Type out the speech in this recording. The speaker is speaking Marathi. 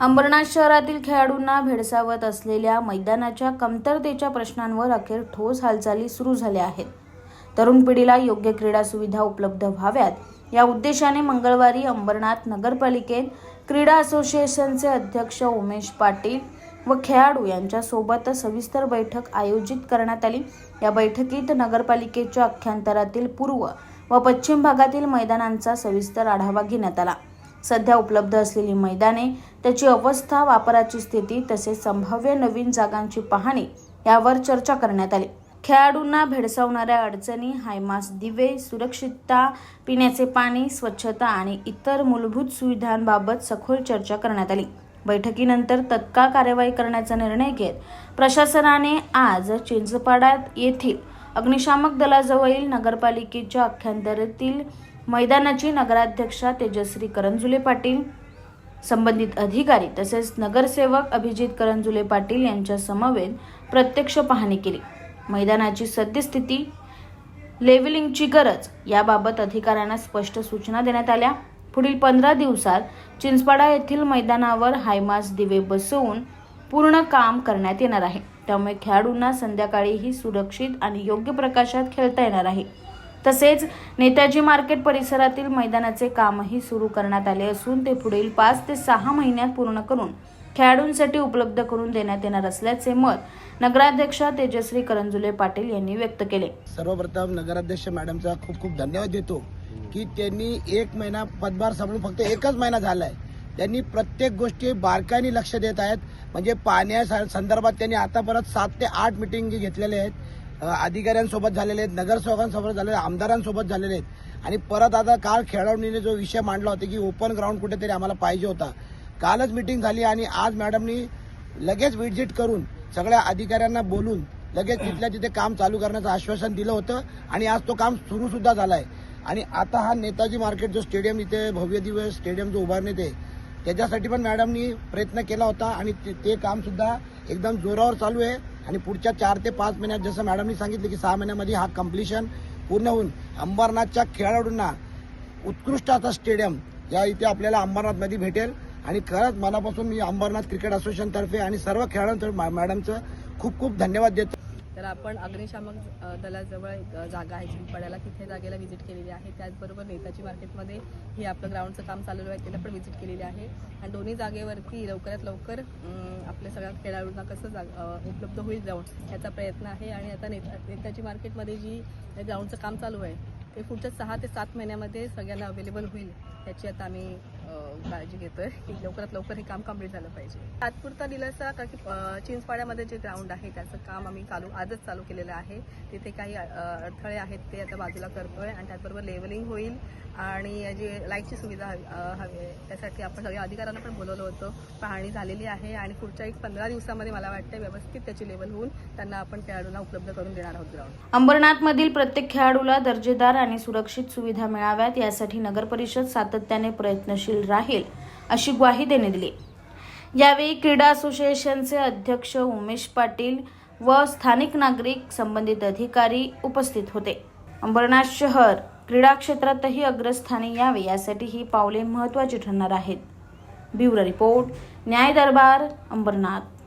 अंबरनाथ शहरातील खेळाडूंना भेडसावत असलेल्या मैदानाच्या कमतरतेच्या प्रश्नांवर अखेर ठोस हालचाली सुरू झाल्या आहेत. तरुण पिढीला योग्य क्रीडा सुविधा उपलब्ध व्हाव्यात या उद्देशाने मंगळवारी अंबरनाथ नगरपालिकेत क्रीडा असोसिएशनचे अध्यक्ष उमेश पाटील व खेळाडू यांच्यासोबत सविस्तर बैठक आयोजित करण्यात आली. या बैठकीत नगरपालिकेच्या अख्यांतरातील पूर्व व पश्चिम भागातील मैदानांचा सविस्तर आढावा घेण्यात आला. सध्या उपलब्ध असलेली मैदाने त्याची अवस्था वापराची स्थिती तसेच संभाव्य नवीन जागांची पाहणी यावर चर्चा करण्यात आली. खेळाडूंना भेडसावणाऱ्या अडचणी हायमास दिवे सुरक्षितता पिण्याचे पाणी स्वच्छता आणि इतर मूलभूत सुविधांबाबत सखोल चर्चा करण्यात आली. बैठकीनंतर तत्काळ कार्यवाही करण्याचा निर्णय घेत प्रशासनाने आज चिंचपाड्यात येथील अग्निशामक दलाजवळील नगरपालिकेच्या अख्यांतरातील मैदानाची नगराध्यक्षा तेजश्री करंजुले पाटील संबंधित अधिकारी तसेच नगरसेवक अभिजित करंजुले पाटील यांच्या समवेत प्रत्यक्ष पाहणी केली. मैदानाची सद्यस्थिती लेव्हलिंगची गरज याबाबत अधिकाऱ्यांना स्पष्ट सूचना देण्यात आल्या. पुढील पंधरा दिवसात चिंचपाडा येथील मैदानावर हायमास दिवे बसवून पूर्ण काम करण्यात येणार आहे. त्यामुळे खेळाडूंना संध्याकाळीही सुरक्षित आणि योग्य प्रकाशात खेळता येणार आहे. तसेच नेताजी मार्केट परिसरातील मैदानाचे कामही सुरू करण्यात आले असून ते पुढील पाच ते सहा महिन्यात पूर्ण करून खेळाडूंसाठी उपलब्ध करून देण्यात येणार असल्याचे मत नगराध्यक्षा तेजश्री करंजुले पाटील यांनी व्यक्त केले. सर्वप्रथम नगराध्यक्ष मॅडमचा खूप खूप धन्यवाद देतो की त्यांनी एक महिना पदभार सांभाळून फक्त एकच महिना झालाय. त्यांनी प्रत्येक गोष्टी बारकाईने लक्ष देत आहेत. म्हणजे पाण्या स- संदर्भात त्यांनी आतापर्यंत सात ते आठ मिटिंग घेतलेले आहेत. अधिकाऱ्यांसोबत झालेले आहेत नगरसेवकांसोबत झालेले आमदारांसोबत झालेले आहेत. आणि परत आता काल खेळाडूंनी जो विषय मांडला होता की ओपन ग्राउंड कुठेतरी आम्हाला पाहिजे होता. कालच मिटिंग झाली आणि आज मॅडमनी लगेच व्हिजिट करून सगळ्या अधिकाऱ्यांना बोलून लगेच तिथल्या तिथे काम चालू करण्याचं आश्वासन दिलं होतं आणि आज तो काम सुरू सुद्धा झालाय. आणि आता हा नेताजी मार्केट जो स्टेडियम इथे भव्य दिवस स्टेडियम जो उभारण्यात आहे त्याच्यासाठी पण मॅडमनी प्रयत्न केला होता आणि ते- ते काम सुद्धा एकदम जोरावर चालू आहे. आणि पुढच्या चार ते पाच महिन्यात जसं मॅडमनी सांगितलं की सहा महिन्यामध्ये हा कम्प्लिशन पूर्ण होऊन अंबरनाथच्या खेळाडूंना उत्कृष्ट असा स्टेडियम या इथे आपल्याला अंबरनाथमध्ये भेटेल. आणि खरंच मनापासून मी अंबरनाथ क्रिकेट असोसिएशनतर्फे आणि सर्व खेळाडूंतर्फे मॅडमचं खूप खूप धन्यवाद देतो. तर आपण अग्निशामक दलाजवळ एक जागा आहे. चिंचपाड्याला तिथे जागेला व्हिजिट केलेली आहे. त्याचबरोबर नेताजी मार्केटमध्ये हे आपलं ग्राउंडचं काम चालू आहे. त्याला पण व्हिजिट केलेली आहे. आणि दोन्ही जागेवरती लवकरात लवकर आपल्या सगळ्या खेळाडूंना कसं जाग उपलब्ध होईल ग्राउंड याचा प्रयत्न आहे. आणि आता नेता नेताजी मार्केटमध्ये जी ग्राउंडचं काम चालू आहे ते पुढच्या सहा ते सात महिन्यामध्ये सगळ्यांना अवेलेबल होईल. याची आता आम्ही काळजी घेतोय. की लवकरात लवकर हे काम कंप्लीट झालं पाहिजे. तात्पुरता दिलासा कारण की चिंचपाड्यामध्ये जे ग्राउंड आहे त्याचं काम आम्ही चालू आजच चालू केलेलं आहे. तिथे काही अडथळे आहेत ते आता बाजूला करतोय आणि त्याचबरोबर लेवलिंग होईल. आणि जी लाईटची सुविधा हवी हवी आहे त्यासाठी आपण सगळ्या अधिकाऱ्यांना पण बोलवलं होतं. पाहणी झालेली आहे आणि पुढच्या एक पंधरा दिवसामध्ये मला वाटतं व्यवस्थित त्याची लेवल होऊन त्यांना आपण खेळाडूंना उपलब्ध करून देणार आहोत ग्राउंड अंबरनाथमधील प्रत्येक खेळाडूला दर्जेदार आणि सुरक्षित सुविधा मिळाव्यात यासाठी नगर परिषद सातत्याने प्रयत्नशील राहील अशी ग्वाही देणे दिली. यावेळी क्रीडा असोसिएशनचे अध्यक्ष उमेश पाटील व स्थानिक नागरिक संबंधित अधिकारी उपस्थित होते. अंबरनाथ शहर क्रीडा क्षेत्रातही अग्रस्थानी यावे यासाठी ही पावले महत्त्वाची ठरणार आहेत. ब्युरो रिपोर्ट न्याय दरबार अंबरनाथ.